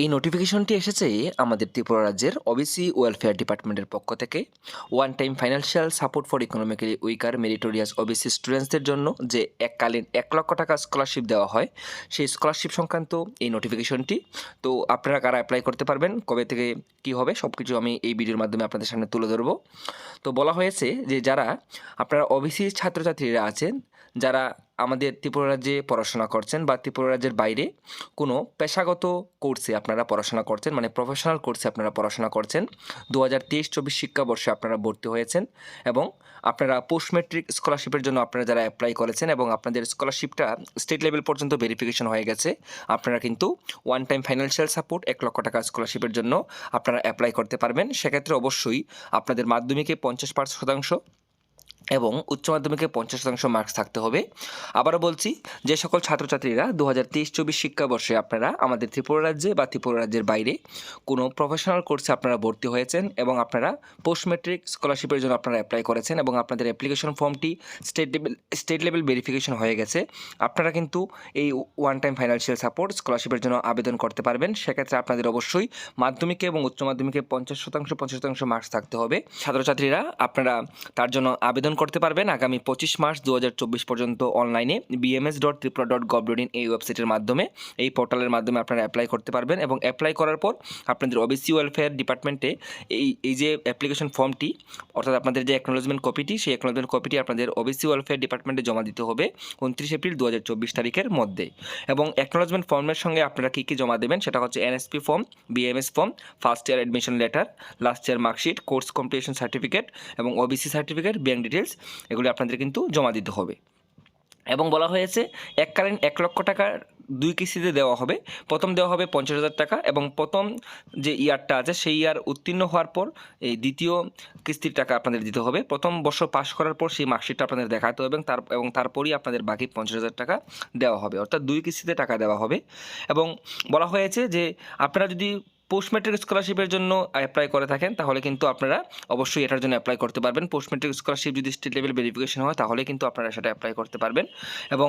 এই নোটিফিকেশনটি এসেছে আমাদের ত্রিপুরা রাজ্যের ওবিসি ওয়েলফেয়ার ডিপার্টমেন্টের পক্ষ থেকে। One time financial support for economically weaker meritorious OBC স্টুডেন্টসদের জন্য যে এককালীন এক লক্ষ টাকা স্কলারশিপ দেওয়া হয়, সেই স্কলারশিপ সংক্রান্ত এই নোটিফিকেশনটি তো আপনারা কারা অ্যাপ্লাই করতে পারবেন, কবে থেকে কি হবে সব কিছু আমি এই ভিডিওর মাধ্যমে আপনাদের সামনে তুলে ধরবো। তো বলা হয়েছে যে যারা, আপনারা ওবিসি ছাত্রছাত্রীরা আছেন, যারা আমাদের ত্রিপুরা রাজ্যে পড়াশোনা করছেন বা ত্রিপুরা রাজ্যের বাইরে কোনো পেশাগত কোর্সে আপনারা পড়াশোনা করছেন মানে প্রফেশনাল কোর্সে আপনারা পড়াশোনা করছেন। দু হাজার তেইশ চব্বিশ শিক্ষাবর্ষে আপনারা ভর্তি হয়েছেন এবং আপনারা পোস্ট মেট্রিক স্কলারশিপের জন্য আপনারা যারা অ্যাপ্লাই করেছেন এবং আপনাদের স্কলারশিপটা স্টেট লেভেল পর্যন্ত ভেরিফিকেশন হয়ে গেছে, আপনারা কিন্তু ওয়ান টাইম ফাইন্যান্সিয়াল সাপোর্ট এক লক্ষ টাকা স্কলারশিপের জন্য আপনারা অ্যাপ্লাই করতে পারবেন। সেক্ষেত্রে অবশ্যই আপনাদের মাধ্যমিকে পঞ্চাশ পাঁচ শতাংশ এবং উচ্চ মাধ্যমিকে পঞ্চাশ শতাংশ মার্কস থাকতে হবে। আবারও বলছি যে সকল ছাত্রছাত্রীরা দু হাজার তেইশ চব্বিশ শিক্ষাবর্ষে আপনারা আমাদের ত্রিপুরা রাজ্যে বা ত্রিপুরা রাজ্যের বাইরে কোনো প্রফেশনাল কোর্সে আপনারা ভর্তি হয়েছেন এবং আপনারা পোস্ট মেট্রিক স্কলারশিপের জন্য আপনারা অ্যাপ্লাই করেছেন এবং আপনাদের অ্যাপ্লিকেশন ফর্মটি state level state level verification হয়ে গেছে। আপনারা কিন্তু এই ওয়ান টাইম ফাইন্যান্সিয়াল সাপোর্ট স্কলারশিপের জন্য আবেদন করতে পারবেন। সেক্ষেত্রে আপনাদের অবশ্যই মাধ্যমিকে এবং উচ্চ মাধ্যমিকে পঞ্চাশ শতাংশ পঞ্চাশ শতাংশ মার্কস থাকতে হবে। ছাত্রছাত্রীরা আপনারা তার জন্য আবেদন করতে পারবেন আগামী পঁচিশ মার্চ দু হাজার চব্বিশ পর্যন্ত অনলাইনে BMS dot Tripura dot gov in এই ওয়েবসাইটের মাধ্যমে, এই পোর্টালের মাধ্যমে আপনারা অ্যাপ্লাই করতে পারবেন এবং অ্যাপ্লাই করার পর আপনাদের ওবিসি ওয়েলফেয়ার ডিপার্টমেন্টে এই এই যে অ্যাপ্লিকেশন ফর্মটি অর্থাৎ আপনাদের যে অ্যাকনোলজমেন্ট কপিটি সেই অ্যাকনোলজমেন্ট কপিটি আপনাদের ওবিসি ওয়েলফেয়ার ডিপার্টমেন্টে জমা দিতে হবে উনত্রিশ এপ্রিল দু হাজার চব্বিশ তারিখের মধ্যে। এবং অ্যাকনোলজমেন্ট ফর্মের সঙ্গে আপনারা কী কী জমা দেবেন সেটা হচ্ছে NSP form BMS form first year admission letter last year marksheet course completion certificate এবং ওবিসি সার্টিফিকেট ব্যাঙ্ক ডিটেলস এগুলি আপনাদের কিন্তু জমা দিতে হবে। এবং বলা হয়েছে এককালীন এক লক্ষ টাকার দুই কিস্তিতে দেওয়া হবে। প্রথম দেওয়া হবে পঞ্চাশ হাজার টাকা এবং প্রথম যে ইয়ারটা আছে, সেই ইয়ার উত্তীর্ণ হওয়ার পর এই দ্বিতীয় কিস্তির টাকা আপনাদের দিতে হবে। প্রথম বর্ষ পাশ করার পর সেই মার্কশিটটা আপনাদের দেখাতে হবে এবং তার, এবং তারপরই আপনাদের বাকি পঞ্চাশ হাজার টাকা দেওয়া হবে। অর্থাৎ দুই কিস্তিতে টাকা দেওয়া হবে। এবং বলা হয়েছে যে, আপনারা যদি পোস্ট ম্যাট্রিক স্কলারশিপের জন্য অ্যাপ্লাই করে থাকেন, তাহলে কিন্তু আপনারা অবশ্যই এটার জন্য অ্যাপ্লাই করতে পারবেন। পোস্ট ম্যাট্রিক স্কলারশিপ যদি স্টেট লেভেল ভেরিফিকেশন হয়, তাহলে কিন্তু আপনারা সেটা অ্যাপ্লাই করতে পারবেন। এবং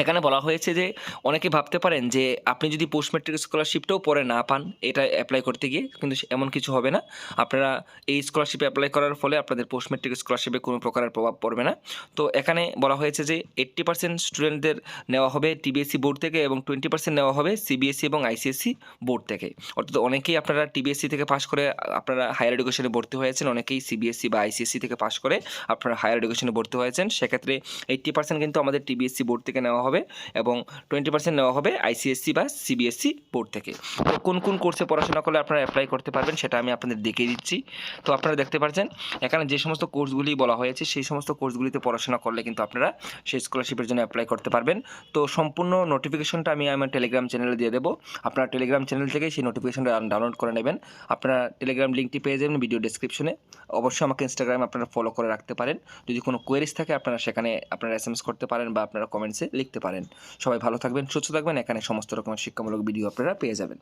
এখানে বলা হয়েছে যে অনেকে ভাবতে পারেন যে আপনি যদি পোস্ট ম্যাট্রিক স্কলারশিপটাও পরে না পান, এটা অ্যাপ্লাই করতে গিয়ে কিন্তু এমন কিছু হবে না। আপনারা এই স্কলারশিপে অ্যাপ্লাই করার ফলে আপনাদের পোস্ট ম্যাট্রিক স্কলারশিপে কোনো প্রকারের প্রভাব পড়বে না। তো এখানে বলা হয়েছে যে এইট্টি পার্সেন্ট স্টুডেন্টদের নেওয়া হবে টিবিএসসি বোর্ড থেকে এবং টোয়েন্টি পার্সেন্ট নেওয়া হবে সিবিএসসি এবং আইসিএসসি বোর্ড থেকে। অর্থাৎ অনেকেই আপনারা টিবিএসসি থেকে পাশ করে আপনারা হায়ার এডুকেশনে ভর্তি হয়েছেন, অনেকেই সিবিএসসি বা আইসিএসসি থেকে পাশ করে আপনারা হায়ার এডুকেশনে ভর্তি হয়েছেন। সেক্ষেত্রে এইট্টি পার্সেন্ট কিন্তু আমাদের টিবিএসসি বোর্ড থেকে নেওয়া হবে এবং টোয়েন্টি পার্সেন্ট নেওয়া হবে আইসিএসসি বা সিবিএসসি বোর্ড থেকে। তো কোন কোন কোর্সে পড়াশোনা করলে আপনারা অ্যাপ্লাই করতে পারবেন সেটা আমি আপনাদের দেখিয়ে দিচ্ছি। তো আপনারা দেখতে পাচ্ছেন এখানে যে সমস্ত কোর্সগুলি বলা হয়েছে সেই সমস্ত কোর্সগুলিতে পড়াশোনা করলে কিন্তু আপনারা সেই স্কলারশিপের জন্য অ্যাপ্লাই করতে পারবেন। তো সম্পূর্ণ নোটিফিকেশনটা আমি আমার টেলিগ্রাম চ্যানেলে দিয়ে দেবো। আপনারা টেলিগ্রাম চ্যানেল থেকে সেই নোটিফিকেশনটা ডাউনলোড করে নেবেন। আপনারা টেলিগ্রাম লিঙ্কটি পেয়ে যাবেন ভিডিও ডেসক্রিপশনে অবশ্যই আমাকে ইনস্টাগ্রামে আপনারা ফলো করে রাখতে পারেন। যদি কোনো কোয়েরিজ থাকে আপনারা সেখানে আপনারা এস করতে পারেন বা আপনারা কমেন্টসে লিখতে পারেন। সবাই ভালো থাকবেন সুস্থ থাকবেন। এখানে সমস্ত রকমের শিক্ষামূলক ভিডিও আপনারা পেয়ে যাবেন।